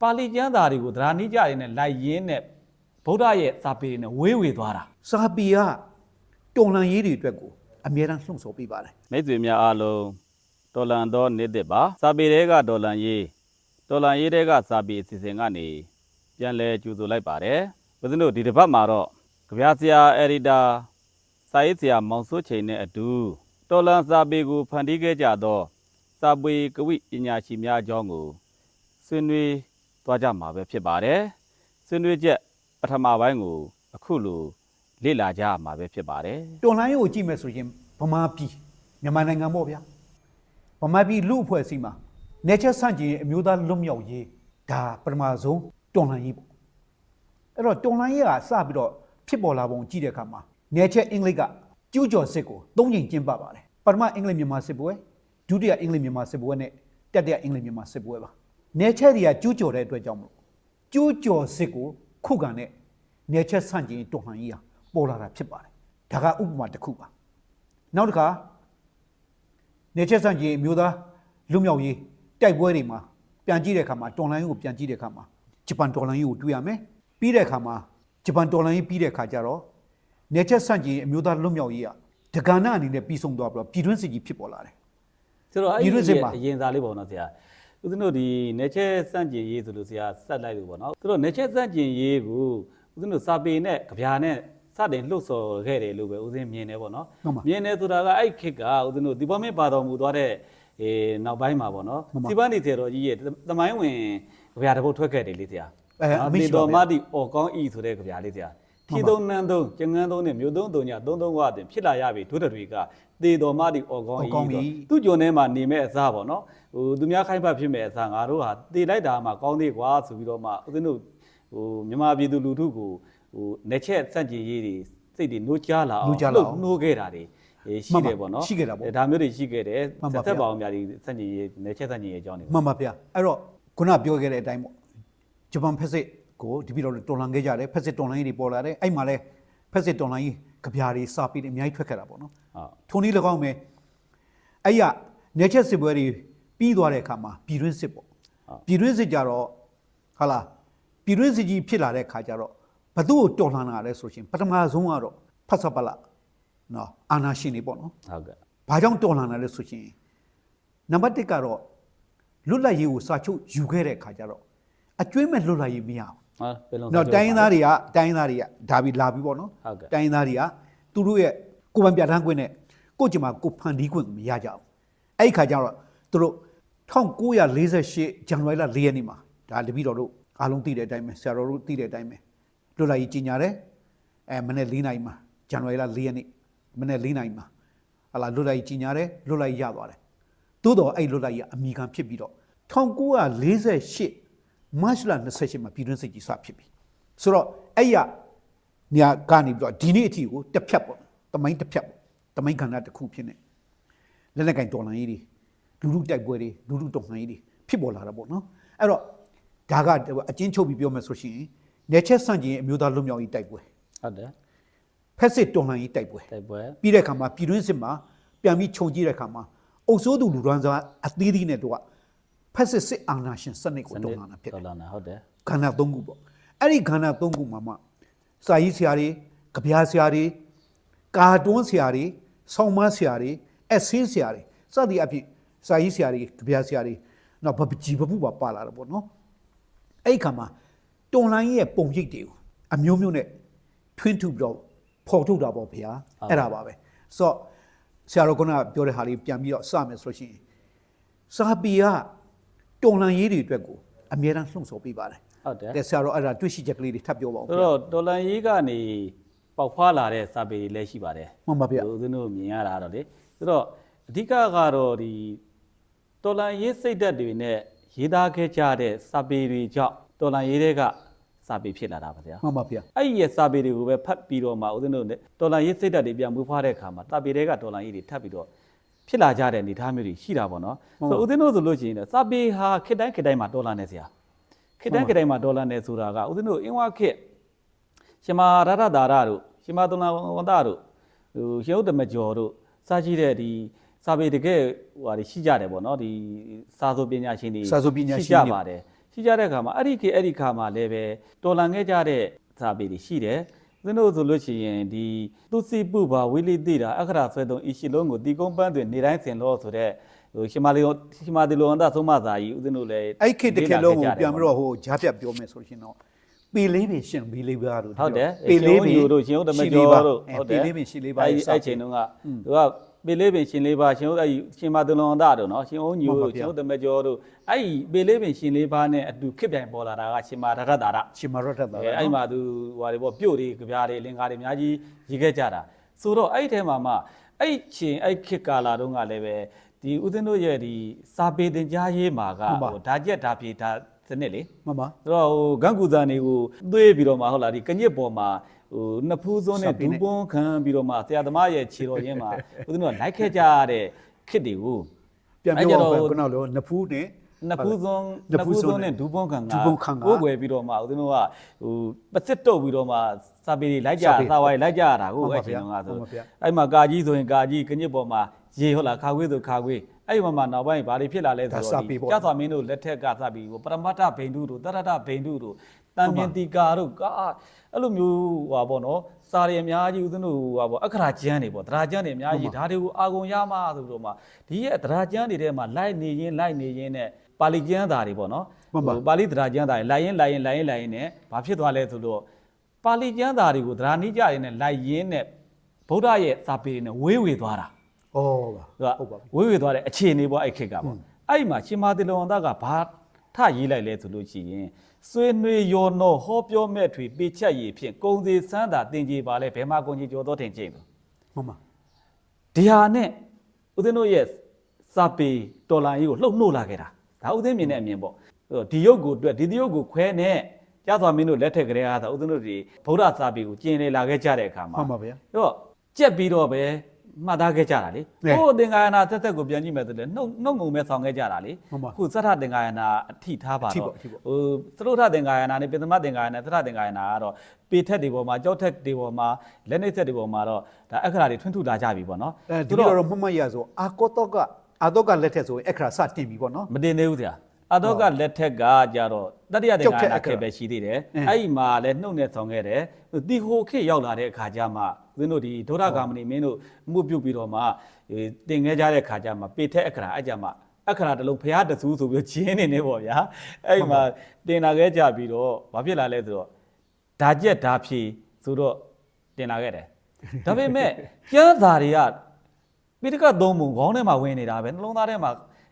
ပါဠိကျမ်းစာတွေကိုသဒ္ဓါနိကြတွေနဲ့လိုက်ရင်းနဲ့ဗုဒ္ဓရဲ့စာပေတွေနဲ့ဝေးဝေသွားတာစာပေကတော်လန်ရေးတွေအတွက်ကိုအမြဲတမ်းလှုံ့ဆော်ပေးပါတယ်မိတ်ဆွေများအားလုံးတော်လန်သောနေ့တစ်ပါစာပေတွေကတော်လန်ရေးတော်လန်ရေးတွေကစာပေအစီအစဉ်ကနေပြန်လဲကြိုဆိုလိုက်ပါတယ်ဘုရားတို့ဒီတစ်ပတ်မှာတော့ကြပြဆရာအက်ဒီတာစာရေးဆရာမောင်စိုးချိန်နဲ့အတူတော်လန်စာပေကိုဖန်တီးခဲ့ကြသောစာပေကဝိပညာရှိများအကြောင်းကိုဆွေးနွေး သွားကြမှာပဲဖြစ်ပါတယ်ဆွေးနွေးချက်ပထမပိုင်းကိုအခုလိုလေ့လာကြရမှာပဲဖြစ်ပါတယ်တော်လန်ရေးကိုကြည့်မယ်ဆိုရင်ဗမာပြည်မြန်မာနိုင်ငံပေါ့ဗျာဗမာပြည်လူအဖွဲ့အစည်းမှာနေချက်ဆန့်ကျင်ရေးအမျိုးသားလွတ်မြောက်ရေးဒါပထမဆုံးတော်လန်ရေးပေါ့အဲ့တော့တော်လန်ရေးကစပြီးတော့ဖြစ်ပေါ်လာပုံကြည့်တဲ့အခါမှာနေချက်အင်္ဂလိပ်ကကျူးကျော်စစ်ကိုသုံးချိန်ကျင်းပပါတယ်ပထမအင်္ဂလိပ်မြန်မာစစ်ပွဲဒုတိယအင်္ဂလိပ်မြန်မာစစ်ပွဲနဲ့တတိယအင်္ဂလိပ်မြန်မာစစ်ပွဲပါ နေချက်တွေကကျူးကျော်တဲ့အတွက်ကြောင့်မလို့ကျူးကျော်စစ်ကိုခုခံတဲ့နေချက်ဆန့်ကျင်ရေးတော်လှန်ရေးဟာပေါ်လာတာဖြစ်ပါတယ်ဒါကဥပမာတစ်ခုပါနောက်တစ်ခါနေချက်ဆန့်ကျင်ရေးအမျိုးသားလူမျိုးရေးတိုက်ပွဲတွေမှာပြန်ကြည့်တဲ့အခါမှာတော်လှန်ရေးကိုပြန်ကြည့်တဲ့အခါမှာဂျပန်တော်လှန်ရေးကိုတွေ့ရမယ်ပြီးတဲ့အခါမှာဂျပန်တော်လှန်ရေးပြီးတဲ့အခါကျတော့နေချက်ဆန့်ကျင်ရေးအမျိုးသားလူမျိုးရေးကဒဂါနအနေနဲ့ပြီးဆုံးသွားပြီးတော့ပြည်တွင်းစစ်ကြီးဖြစ်ပေါ်လာတယ်ဆိုတော့အဲ့ပြည်တွင်းစစ်ဒီမှာအရင်စားလေးပေါ့နော်ဆရာ ဦးဇင်းတို့ဒီနေချက်စန့်ကျင်ရေးဆိုလို့ဆရာဆက်လိုက်လို့ပေါ့နော်ဆိုတော့နေချက်စန့်ကျင်ရေးကိုဦးဇင်းတို့စာပေနဲ့ကြပြာနဲ့စတင်လှုပ်ဆော်ခဲ့တယ်လို့ပဲဦးဇင်းမြင်တယ်ပေါ့နော်ဟုတ်ပါမြင်တယ်ဆိုတာကအဲ့ခေတ်ကဦးဇင်းတို့ဒီပေါ်မင်းပါတော်မူသွားတဲ့အေးနောက်ပိုင်းမှာပေါ့နော်ဟုတ်ပါစီပန်းနေဆရာတော်ကြီးရဲ့သမိုင်းဝင်ကြပြာတစ်ပုဒ်ထွက်ခဲ့တယ်လေဆရာအဲအနော်မိတေရှိပါတော်ဗျာမတိအော်ကောင်းဤဆိုတဲ့ကြပြာလေးဆရာဟုတ်ဖြီပါသုံးနန်းသုံးကျငန်းသုံးနဲ့မြို့သုံးသုံးညသုံးသုံးဝအတင်ဖြစ်လာရပြီဒုဒတွေကတေတော်မတိအော်ကောင်းအော်ဤကောင်းဆိုဤသူ့ကြုံထဲမှာနေမဲ့အစားပေါ့နော် ဟိုသူများခိုင်းဖတ်ဖြစ်မဲ့အစားငါတို့ဟာတေလိုက်တာမှကောင်းသေးကွာဆိုပြီးတော့မှဦးဇင်းတို့ဟိုမြန်မာပြည်သူလူထုကိုဟိုနေချက်စန့်ကျင်ရေးတွေစိတ်တွေနှိုးကြားလာအောင်နှိုးကြားလာအောင်နှိုးခဲ့တာတွေအေးရှိတယ်ပေါ့နော်ရှိခဲ့တာပေါ့အဲဒါမျိုးတွေရှိခဲ့တယ်မှန်ပါဆက်ဗျာဆက်ပါအောင်များဒီစန့်ကျင်ရေးနေချက်စန့်ကျင်ရေးအကြောင်းတွေမှန်ပါဗျာအဲ့တော့ခုနပြောခဲ့တဲ့အတိုင်းပေါ့ဂျပန်ဖက်စစ်ကိုဒီပြည်တော်တော်လန်ခဲ့ကြတယ်ဖက်စစ်တော်လန်ရေးတွေပေါ်လာတယ်အဲ့မှာလဲဖက်စစ်တော်လန်ရေးကြပြားတွေစာပေတွေအများကြီးထွက်ခဲ့တာပေါ့နော်ဟုတ်ထုံနည်း၎င်းပဲအဲ့ရနေချက်စစ်ပွဲတွေ ပြီးသွားတဲ့အခါမှာပြည်တွင်းစစ်ပေါ့ဟုတ်ပြည်တွင်းစစ်ကြတော့ဟာလာပြည်တွင်းစစ်ကြီးဖြစ်လာတဲ့အခါကျတော့ဘသူ့ကိုတော်လှန်လာလဲဆိုရှင်ပထမဆုံးကတော့ဖတ်စပလနော်အာနာရှင်တွေပေါ့နော်ဟုတ်ကဲ့ဘာကြောင့်တော်လှန်လာလဲဆိုရှင်နံပါတ်1ကတော့လွတ်လပ်ရေးကိုစာချုပ်ယူခဲ့တဲ့အခါကျတော့အကျွေးမဲ့လွတ်လပ်ရေးမရဘူးဟာဘယ်လိုနော်တိုင်းရင်းသားတွေကတိုင်းရင်းသားတွေကဒါပြီးလာပြီးပေါ့နော်ဟုတ်ကဲ့တိုင်းရင်းသားတွေကသူတို့ရဲ့ကိုယ်ပိုင်ပြဋ္ဌာန်းခွင့်နဲ့ကိုယ့်ကြမှာကိုယ်ဖန်တီးခွင့်မရကြဘူးအဲ့ဒီခါကျတော့သူတို့ 1948ဇန်နဝါရီလ4ရက်နေ့မှာဒါတပည့်တော်တို့အားလုံးသိတဲ့အတိုင်းပဲဆရာတော်တို့သိတဲ့အတိုင်းပဲလွတ်လပ်ရေးကြီးညာတယ်အဲမနေ့4နိုင်မှာဇန်နဝါရီလ4ရက်နေ့မနေ့4နိုင်မှာဟာလာလွတ်လပ်ရေးကြီးညာတယ်လွတ်လပ်ရေးရသွားတယ်သို့တော့အဲ့လွတ်လပ်ရေးကအမိခံဖြစ်ပြီးတော့1948မတ်လ28မှာပြည်တွင်းစစ်ကြီးစဖြစ်ပြီဆိုတော့အဲ့ရနေရာကနေပြီးတော့ဒီနေ့အထိကိုတစ်ဖြတ်ပေါ့တမိုင်းတစ်ဖြတ်ပေါ့တမိုင်းခန္ဓာတစ်ခုဖြစ်နေလက်လက်ကင်တော်လန်ရေးတွေ လူလူတိုက်ပွဲတွေလူလူတော်လှန်ရေးတွေဖြစ်ပေါ်လာတာပေါ့နော်အဲ့တော့ဒါကအချင်းချုပ်ပြီးပြောမယ်ဆိုရှင်နေချက်ဆန့်ကျင်ရေးအမျိုးသားလွတ်မြောက်ရေးတိုက်ပွဲဟုတ်တယ်ဖက်စစ်တော်လှန်ရေးတိုက်ပွဲတိုက်ပွဲပြီးတဲ့အခါမှာပြည်တွင်းစစ်မှာပြန်ပြီးခြုံကြည့်တဲ့အခါမှာအုပ်စိုးသူလူဒန်းစားအသီးသီးနဲ့တို့ကဖက်စစ်စစ်အာဏာရှင်စနစ်ကိုတော်လှန်တာဖြစ်တယ်တော်လာတာဟုတ်တယ်ခန္ဓာ၃ခုပေါ့အဲ့ဒီခန္ဓာ၃ခုမှာမှစာရေးဆရာတွေကြပြားဆရာတွေကာတွန်းဆရာတွေဆောင်းမဆရာတွေအက်ဆေးဆရာတွေစသည်အဖြစ် စာရေးဆရာတွေကြပြားဆရာတွေနောက်ဗပကြီးဗပုပါပါလာတော့ပေါ့နော်အဲ့ဒီခါမှာတွန်လိုင်းရဲ့ပုံရိပ်တွေကိုအမျိုးမျိုးနဲ့ထွင်းထုပြီးတော့ဖော်ထုတ်တာပေါ့ဗျာအဲ့ဒါပါပဲဆိုတော့ဆရာတော်ကပြောတဲ့ဟာလေးပြန်ပြီးတော့စမယ်ဆိုလို့ရှိရင်စာပေကတွန်လန်ရေးတွေအတွက်ကိုအမြဲတမ်းလှုံ့ဆော်ပေးပါတယ်ဟုတ်တယ်။တဲ့ဆရာတော်အဲ့ဒါတွေ့ရှိချက်ကလေးတွေထပ်ပြောပါဦးဆိုတော့တော်လန်ရေးကနေပေါက်ဖွာလာတဲ့စာပေတွေလည်းရှိပါတယ်။မှန်ပါဗျာဦးဇင်းတို့မြင်ရတာတော့လေဆိုတော့အဓိကကတော့ဒီ တော်လန်ရေးစိတ်ဓာတ်တွေနဲ့ရေးသားခဲ့ကြတဲ့စာပေတွေကြောင့်တော်လန်ရေးတွေကစာပေဖြစ်လာတာပါဗျာ။မှန်ပါဗျာအဲ့ဒီရဲ့စာပေတွေကိုပဲဖတ်ပြီးတော့မှဦးဇင်းတို့နဲ့တော်လန်ရေးစိတ်ဓာတ်တွေပြန်မွေးဖွားတဲ့အခါမှာစာပေတွေကတော်လန်ရေးတွေထပ်ပြီးတော့ဖြစ်လာကြတဲ့အနေအထားမျိုးတွေရှိတာပေါ့နော်ဆိုတော့ဦးဇင်းတို့ဆိုလို့ရှိရင်လည်းစာပေဟာခေတ်တိုင်းခေတ်တိုင်းမှာတော်လန်နေစရာခေတ်တိုင်းခေတ်တိုင်းမှာတော်လန်နေဆိုတာကဦးဇင်းတို့အင်းဝခေတ်ရှင်မာရထတာရတို့ရှင်မာတုံနာဝန္တတို့ဟိုရုပ်တမကျော်တို့စကြည့်တဲ့ဒီ စာပေတကယ်ဟိုဟာတွေရှိကြတယ်ပေါ့နော်ဒီစာဆိုပညာရှင်တွေစာဆိုပညာရှင်တွေရှိကြပါတယ်ရှိရှိကြတဲ့အခါမှာအဲ့ဒီခေတ်အဲ့ဒီခါမှာလည်းပဲတော်လန်ခဲ့ကြတဲ့စာပေတွေရှိတယ်ဦးဇင်းတို့ဆိုလို့ရှိရင်ဒီသူစီပုဘာဝိလိတိတာအခရာဆွဲသုံးဤရှိလုံးကိုတီကုန်းပန်းတွင်နေတိုင်းစင်လို့ဆိုတဲ့ဟိုရှင်မာလီရှင်မာတီလိုအန္တသုံးမစာကြီးဦးဇင်းတို့လည်းအဲ့ခေတ်တစ်ခေတ်လုံးကိုလေ့လာခဲ့ကြတယ်ပြန်ပြီးတော့ဟိုဂျားပြတ်ပြောမယ်ဆိုရှင်တော့ပေလေးပင်ရှင်ပေလေးပါတို့ဟုတ်တယ်ပေလေးပင်တို့ရှင်ဟုတ်တယ်မရှိကျော်လေးပါတို့အဲဟုတ်တယ်ပေလေးပင်ရှိလေးပါအဲ့ဒီစအဲ့ချိန်တုန်းကသူက ပေလေးပင်ရှင်လေးပါရှင်ဟုတ်အဲ့ဒီရှင်မာတလွန်သားတို့နော်ရှင်အုံးညိုမှန်ပါတို့ဗျာရှင်ဟုတ်တယ်မကျော်တို့အဲ့ဒီပေလေးပင်ရှင်လေးပါနဲ့အတူခစ်ပြိုင်ပေါ်လာတာကရှင်မာရတ္တတာရရှင်မရတ်တာအဲအဲ့မှာသူဟိုဟာတွေပေါ့ပြုတ်တွေကြပြားတွေလင်္ကာတွေအများကြီးရေးခဲ့ကြတာဆိုတော့အဲ့ဒီထဲမှာမှအဲ့ချင်းအဲ့ခေတ်ကာလာတုန်းကလည်းပဲဒီဦးဇင်းတို့ရဲ့ဒီစာပေသင်ကြားရေးမှာကဟိုဓာကျက်ဓာပြေဓာ စနစ်လေမမဆိုတော့ဟိုဂန်ကူဇာနေကိုသွေးပြီးတော့မှဟုတ်လားဒီကညစ်ပေါ်မှာဟိုနှစ်ဖူးစွန်းနဲ့စာပေဒူနဲ့ပွန်းခံပြီးတော့မှဆရာသမားရဲ့ခြေတော်ရင်းမှာဦးဇင်းတို့ကလိုက်ခဲ့ကြရတဲ့ခစ်တွေကိုပြန်အဲ့ပြောကြတော့တော့ခုနကလိုနဖူးနဲ့နှစ်ဖူးစွန်းနှစ်နှစ်ဖူးဖူးစွစွန်းန်းနဲ့နဲ့ဒူပွန်းခံကဒူးပွန်းခံကကိုယ်ွယ်ပြီးတော့မှဦးဇင်းတို့ကဟိုပစစ်တုတ်ပြီးတော့မှစာပေတွေလိုက်ကြစာပေစာဝိုင်းလိုက်ကြရတာကိုဟုတ်ပါအဲ့ချိန်တုန်းကဗျာဆိုဟုတ်ပါဗျာအဲ့မှာကာကြီးဆိုရင်ကာကြီးကညစ်ပေါ်မှာ ရေဟုတ်လားခါခွေးဆိုခါခွေးအဲ့ဒီမှာမှနောက်ပိုင်းဘာတွေဖြစ်လာလဲဆိုဒါတော့စာဒီပေပေါ့ကျသွားမင်းတို့လက်ထက်ကစပြီးဟိုပရမတ္ထဘိန္ဓုတို့တရတဘိန္ဓုတို့တံမြင်တီကာတို့ကာအဲ့လိုမျိုးဟွာပေါ့နော်စာရီအများကြီးဦးဇင်းတို့ဟွာပေါ့အခရာကျမ်းတွေပေါ့တရားကျမ်းတွေအများကြီးဒါတွေကိုအာကုန်ရမှာဆိုပြီးတော့မှဒီရဲ့တရားကျမ်းတွေထဲမှာလိုက်နေရင်လိုက်နေရင်နဲ့ပါဠိကျမ်းသားတွေပေါ့နော်မှန်ပါဟိုပါဠိတရားကျမ်းသားတွေလိုက်ရင်လိုက်ရင်လိုက်ရင်လိုက်ရင်နဲ့ဘာဖြစ်သွားလဲဆိုတော့ပါဠိကျမ်းသားတွေကိုတရားနိကြတွေနဲ့လိုက်ရင်းနဲ့ဗုဒ္ဓရဲ့စာပေတွေနဲ့ဝေးဝေသွားတာ ဩပါသူကဟုတ်ပါပြီဝေးဝေသွားတဲ့အခြေအနေပေါ့အဲ့ခေတ်ကပေါ့အဲ့ဒီမှာရှင်မာတိလဝန်သားကဘာထရေးလိုက်လဲဆိုလို့ရှိရင်ဆွေးနွေးရောနောဟောပြောမဲ့ထွေပေချက်ရည်ဖြင့်ကုံစီစမ်းတာတင်ကြီးပါလဲဘယ်မှာကုံကြီးကြော်တော့တင်ကြိမ်လို့မမဒီဟာနဲ့ဦးသိန်းတို့ရဲ့စာပေတော်လိုင်းကြီးကိုလှုပ်နှိုးလာခဲ့တာဒါဦးသိန်းမြင်တဲ့အမြင်ပေါ့ဆိုတော့ဒီရုပ်ကိုအတွက်ဒီဒီရုပ်ကိုခွဲနဲ့ကျသွားမင်းတို့လက်ထက်ကလေးအားသာဦးသိန်းတို့ဒီဗုဒ္ဓစာပေကိုကျင်လေလာခဲ့ကြတဲ့အခါမှာမှန်ပါဗျာအဲ့တော့ကြက်ပြီးတော့ပဲ မှတ်သားခဲ့ကြတာလေဟိုသင်္ကာယနာသက်သက်ကိုပြန်ကြည့်မယ်ဆိုလည်းနှုတ်နှုတ်ငုံပဲဆောင်ခဲ့ကြတာလေအခုသတ္ထသင်္ကာယနာအထိထားပါတော့ဟိုသရုထသင်္ကာယနာနဲ့ပင်သမသင်္ကာယနာသတ္ထသင်္ကာယနာကတော့ပေထက်တွေပေါ်မှာကြောက်ထက်တွေပေါ်မှာလက်နှိပ်ဆက်တွေပေါ်မှာတော့ဒါအခရာတွေထွန်းထူလာကြပြီပေါ့နော်အဲဒီတော့မှတ်မှတ်ရဆိုအာကောတော့ကအာတော့ကလက်ထက်ဆိုရင်အခရာစတင်ပြီပေါ့နော်မတင်သေးဘူးဆရာ အတော့ကလက်ထက်ကကြတော့တတိယသင်္ကာယနာခေတ်ပဲရှိသေးတယ်အင်းအဲ့ဒီမှာလည်းနှုတ်နဲ့ဆောင်ခဲ့တယ်ဒီဟိုခေတ်ရောက်လာတဲ့အခါကျမှဦးဇင်းတို့ဒီဒုရဂါမဏိမင်းတို့မှုပြုတ်ပြီးတော့မှအေးတင်ခဲ့ကြတဲ့အခါကျမှပေထက်အခရာအဲ့ကြမှာအခရာတစ်လုံးဖျားတဆူးဆိုပြီးတော့ဂျင်းနေနေပေါ့ဗျာအဲ့ဒီမှာတင်လာခဲ့ကြပြီးတော့ဘာဖြစ်လာလဲဆိုတော့ဒါကြက်ဒါဖြီဆိုတော့တင်လာခဲ့တယ်ဒါပေမဲ့ကျမ်းစာတွေကပိဋကသုံးပုံခေါင်းထဲမှာဝင်နေတာပဲနှလုံးသားထဲမှာ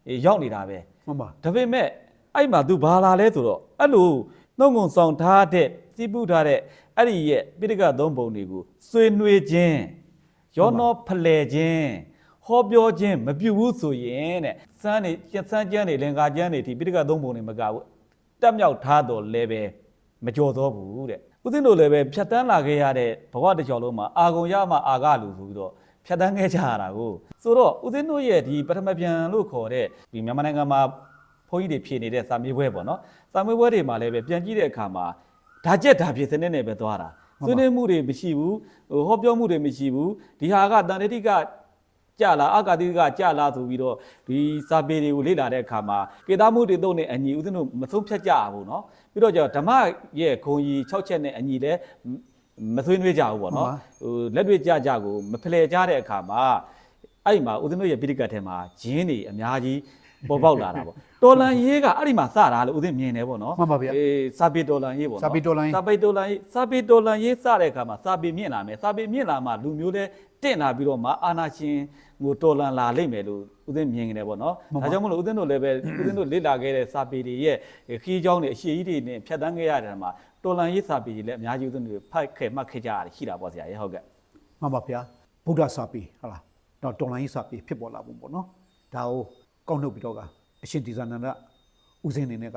အေးရောက်နေတာပဲ မှန်ပါဒါပေမဲ့အဲ့မှာ तू ဘာလာလဲဆိုတော့အဲ့လိုနှုတ်ငုံဆောင်ထားတဲ့စီးပူထားတဲ့အဲ့ဒီရဲ့ပိဋကသုံးပုံတွေကိုဆွေးနွေးခြင်းရောနောဖလှယ်ခြင်းဟောပြောခြင်းမပြုဘူးဆိုရင်တဲ့စမ်းနေစမ်းကျမ်းနေလင်္ကာကျမ်းနေဒီပိဋကသုံးပုံတွေမကဘူးတက်မြောက်ထားတော့လည်းပဲမကြော်တော့ဘူးတဲ့ဦးဇင်းတို့လည်းပဲဖြတ်တန်းလာခဲ့ရတဲ့ဘဝတစ်ကြော်လုံးမှာအာဂုံရမှအာဂလူဆိုပြီးတော့ ဖြတ်တန်းခဲ့ကြရတာကိုဆိုတော့ဦးသိန်းတို့ရဲ့ဒီပထမပြန်လို့ခေါ်တဲ့ဒီမြန်မာနိုင်ငံမှာဘုန်းကြီးတွေဖြည့်နေတဲ့စာမေးပွဲပေါ့နော်စာမေးပွဲတွေမှာလည်းပဲပြန်ကြည့်တဲ့အခါမှာဓာကြက်ဓာဖြစ်စနစ်နဲ့ပဲသွားတာဆွေးနွေးမှုတွေမရှိဘူးဟိုဟောပြောမှုတွေမရှိဘူးဒီဟာကတန်တတိကကြလာအကာတိကကြလာဆိုပြီးတော့ဒီစာပေတွေကိုလေ့လာတဲ့အခါမှာကေသားမှုတွေတော့နဲ့အညီဦးသိန်းတို့မဆုံးဖြတ်ကြဘူးเนาะပြီးတော့ကျတော့ဓမ္မရဲ့ဂုံကြီး6ချက်နဲ့အညီလဲ မဆွေးနွေးကြဘူးပေါ့နော်ဟိုလက်တွေ့ကြကြကိုမဖလှယ်ကြတဲ့အခါမှာအဲ့မှာဦးသိန်းတို့ရဲ့ပိဋကတ်ထဲမှာဂျင်းတွေအများကြီးပေါ်ပေါက်လာတာပေါ့တော်လန်ရေးကအဲ့ဒီမှာစတာလို့ဦးသိန်းမြင်တယ်ပေါ့နော်မှန်ပါဗျာအေးစာပေတော်လန်ရေးပေါ့နော်စာပေတော်လန်စာပေတော်လန်ရေးစာပေတော်လန်ရေးစတဲ့အခါမှာစာပေမြင့်လာမယ်စာပေမြင့်လာမှလူမျိုးတွေတင့်လာပြီးတော့မှအာနာရှင်ကိုတော်လန်လာလိမ့်မယ်လို့ဦးသိန်းမြင်နေတယ်ပေါ့နော်ဒါကြောင့်မလို့ဦးသိန်းတို့လည်းပဲဦးသိန်းတို့လေ့လာခဲ့တဲ့စာပေတွေရဲ့ခီးကြောင်းတွေအရှိကြီးတွေနဲ့ဖြတ်တန်းခဲ့ရတဲ့မှာ တော်လန်ရေးစာပေတွေလည်းအများကြီးဦးဇင်းတို့ဖတ်ခဲ့မှတ်ခဲ့ကြရတယ်ရှိတာပေါ့ဆရာရေဟုတ်ကဲ့မှန်ပါဗျာဗုဒ္ဓစာပေဟုတ်လားတော့တော်လိုင်းစာပေဖြစ်ပေါ်လာပုံပေါ့နော်ဒါကိုကောက်နှုတ်ပြီးတော့ကအရှင်ဒီဇာနန္ဒဦးစင်းနေနဲ့က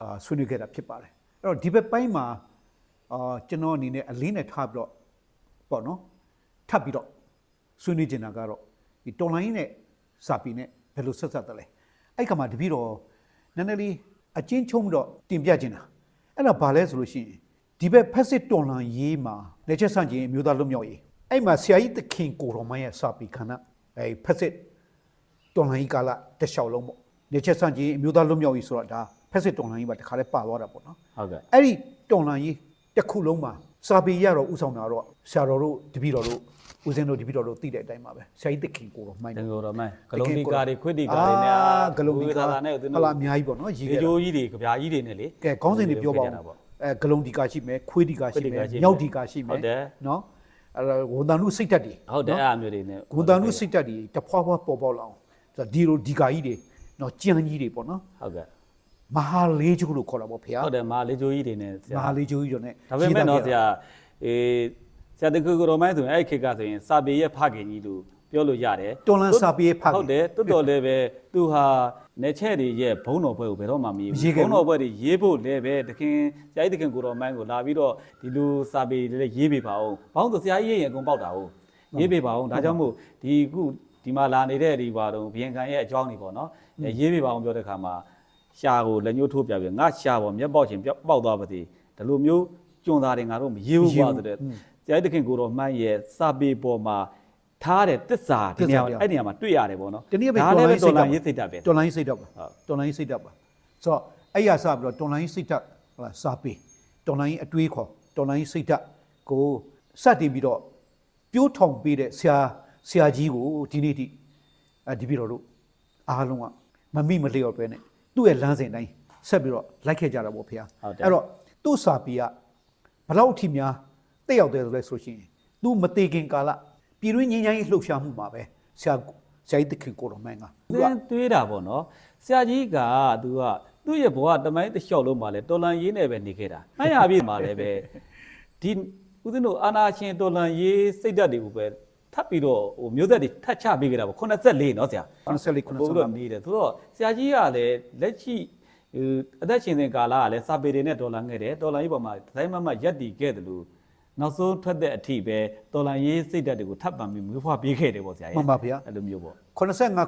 အာဆွေးနွေးခဲ့တာဖြစ်ပါတယ်အဲ့တော့ဒီဘက်ပိုင်းမှာအာကျွန်တော်အနေနဲ့အလေးနဲ့ထားပြီးတော့ပေါ့နော်ထပ်ပြီးတော့ဆွေးနွေးနေတာကတော့ဒီတော်လိုင်းနဲ့စာပေနဲ့ဘယ်လိုဆက်ဆက်တယ်လဲအဲ့ခါမှာတပည့်တော်နည်းနည်းလေးအချင်းချုံပြီးတော့တင်ပြချင်တာ အဲ့ဒါဘာလဲဆိုလို့ရှိရင်ဒီဘက်ဖက်စစ်တော်လန်ရေးမှာလက်ချက်ဆန့်ကျင်အမျိုးသားလွတ်မြောက်ရေးအဲ့မှာဆရာကြီးသခင်ကိုတော်မန်းရဲ့စာပေခန္ဓာအဲ့ဖက်စစ်တော်လှန်ရေးကာလတစ်လျှောက်လုံးပေါ့နေချက်ဆန့်ကျင်အမျိုးသားလွတ်မြောက်ရေးဆိုတော့ဒါဖက်စစ်တော်လှန်ရေးပါတခါလဲပါသွားတာပေါ့နော်ဟုတ်ကဲ့အဲ့ဒီတော်လှန်ရေးတစ်ခုလုံးမှာစာပေရတော့ဥဆောင်တာတော့ဆရာတော်တို့တပည့်တော်တို့ ဦးဇင်းတို့တပည့်တော်တို့သိတဲ့အတိုင်းပါပဲဆရာကြီးတခင်ကိုတော့မိုင်းတတယ်န်ကိုယ်တော်မိုင်းဂလုံးဒီကာတွေခွေးဒီကာတွေနဲ့အာဂလုံးဒီကာသာနဲ့ဦးဇင်းဟတို့လာအများကြီးပေါ့နော်ရေးရေခဲ့ကြိုးတာကြီးတွေကြပြားကြီးတွေနဲ့လေကဲခေါင်းစဉ်တွေပြောပါဦးကြတာပေါ့အဲဂလုံးဒီကာရှိမယ်ခွေးဒီကာရှိမယ်ခွေးဒီကာရှိမယ်မြောက်ဒီကာရှိမဟုယ်တ်တယ်နော်အဲ့ဒါဝန်တန်လူစိတ်တက်တွေဟုတ်တယ်အဲ့အမျိုးတွေနဲ့ဝန်တန်လူစိတ်တက်တွေတဖွာဖွာပေါ်ပေါ်လာအောင်ဆိုတော့ဒီလိုဒီကာကြီးတွေနော်ကြံကြီးတွေပေါ့နော်ဟုတ်ကဲ့မဟာလေးကျိုးလို့ခေါ်တာပေါ့ဖေဟာဟုတ်တယ်မာလေကြိုးကြီးတွေနဲ့ဆမရာဟာလေးကျိုးကြီးတော့ ਨੇ ဒါပေမဲ့တော့ဆရာအေး ဆရာတကူကိုတော်မိုင်းဆိုရင်အဲ့ခေတ်ကဆိုရင်စာပေရဲ့ဖခင်ကြီးလို့ပြောလို့ရတယ်တော်လန်စာပေရဲ့ဖခင်ဟုတ်တယ်တော်တော်လည်းပဲသူဟာနေချက်တွေရဲ့ဘုံတော်ဘွဲကိုဘယ်တော့မှမရေးမရေးခဲ့ဘူးဘူးဘုံတော်ဘွဲတွေရေးဖို့လည်းပဲတခင်ဆရာကြီးတခင်ကိုတော်မိုင်းကိုလာပြီးတော့ဒီလိုစာပေတွေလည်းရေးပေးပါအောင်ဘာလို့လဲဆိုဆရာကြီးရဲ့ရင်အကုန်ပေါက်တာဟုတ်ရေးပေးပါအောင်ဒါကြောင့်မို့ဒီခုဒီမှာလာနေတဲ့ဒီပါတော့ဘီယန်ကန်ရဲ့အကြောင်းတွေပေါ့နော်အဲရေးပေးပါအောင်ပြောတဲ့ခါမှာရှာကိုလက်ညှိုးထိုးပြပြီးငါရှာပေါ်မျက်ပေါက်ချင်းပေါက်သွားပါသေးဒီလိုမျိုးကျွန်းသားတွေငါတို့မရေးဘူးကွာဆိုတဲ့ ဆရာကြီးတခင်ကိုတော်မိုင်းရဲ့စာပေပေါ်မှာထားတဲ့တစ္ဆာဒီနေရာအဲ့ဒီနေရာမှာတွေ့ရတယ်ပေါ့နော်တနည်းပဲဒါတော်လည်းလိုပဲင်းစိတော်တ်လိုတက်င်းရေးစိတ်ဓာတ်ပဲတော်လိုင်းစိတ်တက်ပါဟုတ်တော်လိုင်းစိတ်တက်ပါဆိုတော့အဲ့ရစပြီးတော့တော်လိုင်းစိတ်တက်ဟလာစာပေတော်လိုင်းအတွေးခေါ်တော်လိုင်းစိတ်တက်ကိုစတင်ပြီးတော့ပြိုးထောင်ပေးတဲ့ဆရာဆရာကြီးကိုဒီနေ့ထိအဲဒီပြီးတော့တို့အားလုံးကမမိမလျော့ပဲနဲ့သူ့ရဲ့လမ်းစဉ်တိုင်းဆက်ပြီးတော့လိုက်ခဲ့ကြတာပေါ့ဖေဟာဟုတ်တယ်အဲ့တော့သူ့စာပေကဘလောက်အထိများ တက်ရောက်တယ်ဆိုလဲဆိုရှင်သူမသေးခင်ကာလပြည်တွင်းငင်းချမ်းရေးလှုပ်ရှားမှုမှာပဲဆရာဆရာကြီးတခင်ကိုတော်မိုင်းကသူ သ က င်တွေးတာပေါ့နော်ဆရာကြီးကသူကသူ့ရဲ့ဘဝတမိုင်းတစ်လျှောက်လုံးမှာလဲတော်လန်ရေးနဲ့ပဲနေခဲ့တာမှန်ရပြီမှာလဲပဲဒီဦးဇင်းတို့အာနာရှင်တော်လန်ရေးစိတ်ဓာတ်တွေကိုပဲထပ်ပြီးတော့ဟိုမျိုးသက်တွေထပ်ချပေးခဲ့တာပေါ့84เนาะဆရာ 94 ဘုရား 95 နေတယ်ဆိုတော့ဆရာကြီးကလည်းလက်ရှိဟိုအသက်ရှင်တဲ့ကာလကလည်းစာပေတွေနဲ့တော်လန်ခဲ့တယ်တော်လန်ရေးပေါ်မှာဒီတိုင်းမှမှရက်တည်ခဲ့တယ်လို့ နောက်ဆုံးထွက်တဲ့အထိပဲတော်လန်ရေးစိတ်ဓာတ်တွေကိုထပ်ပံပြီးမွေးဖွားပေးခဲ့တယ်ပေါ့ဆရာကြီးမှန်ပါဗျာအဲ့လိုမျိုးပေါ့85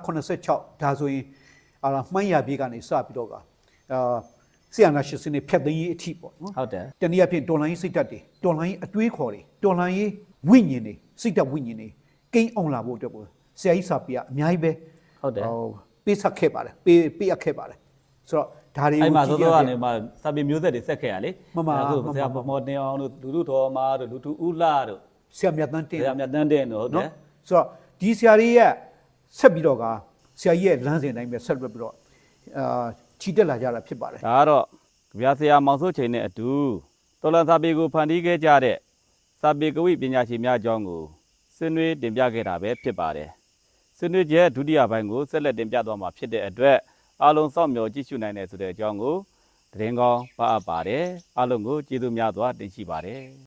86ဒါဆိုရင်အာမှန်ရပြေးကနေစပြီးတော့ကအာဆီယနာရှိစနေဖြတ်သိမ်းရေးအထိပေါ့နော်ဟုတ်တယ်တနည်းအားဖြင့်တော်လိုင်းရေးစိတ်ဓာတ်တွေတော်လိုင်းရေးအတွေးခေါ်တွေတော်လိုင်းရေးဝိညာဉ်တွေစိတ်ဓာတ်ဝိညာဉ်တွေကိန်းအောင်လာဖို့အတွက်ကိုဆရာကြီးစာပေကအများကြီးပဲဟုတ်တယ်ဟိုပေးဆက်ခဲ့ပါတယ်ပေးပေးအပ်ခဲ့ပါတယ်ဆိုတော့ ဒါတွေကိုအဲ့မှာကြသောည့်ရသောတကယ်နေမှာစာပေမျိုးဆက်တွေဆက်ခဲ့ရလေမှန်ပါအခုမှန်ပါဆရာပမောတင်အောင်တို့လူလူတော်မာတို့လူတူဦးလာတို့ဆရာမြတ်တန်းဆတင်ရာမြတ်တန်းတဲ့တို့ဟုတ်တယ်နော်ဆိုတော့ဒီဆရာကြီးရဲ့ဆက်ပြီးတော့ကဆရာကြီးရဲ့လမ်းစဉ်တိုင်းပဲဆက်ပြီးတော့အာချီတက်လာကြတာဖြစ်ပါတယ်ဒါကတော့ကြပြဆရာမောင်စိုးချိန်နဲ့အတူတော်လန်စာပေကိုဖန်တီးခဲ့ကြတဲ့စာပေကဝိပညာရှင်များအကြောင်းကိုဆွေးနွေးတင်ပြခဲ့တာပဲဖြစ်ပါတယ်ဆွေးနွေးချက်ဒုတိယပိုင်းကိုဆက်လက်တင်ပြသွားမှာဖြစ်တဲ့အတွက် အားလုံးစောင့်မျှော်ကြည့်ရှုနိုင်တဲ့ဆိုတဲ့အကြောင်းကိုသတင်းကောင်းပါအပ်ပါတယ်အားလုံးကိုကျေးဇူးများစွာတင်ရှိပါတယ်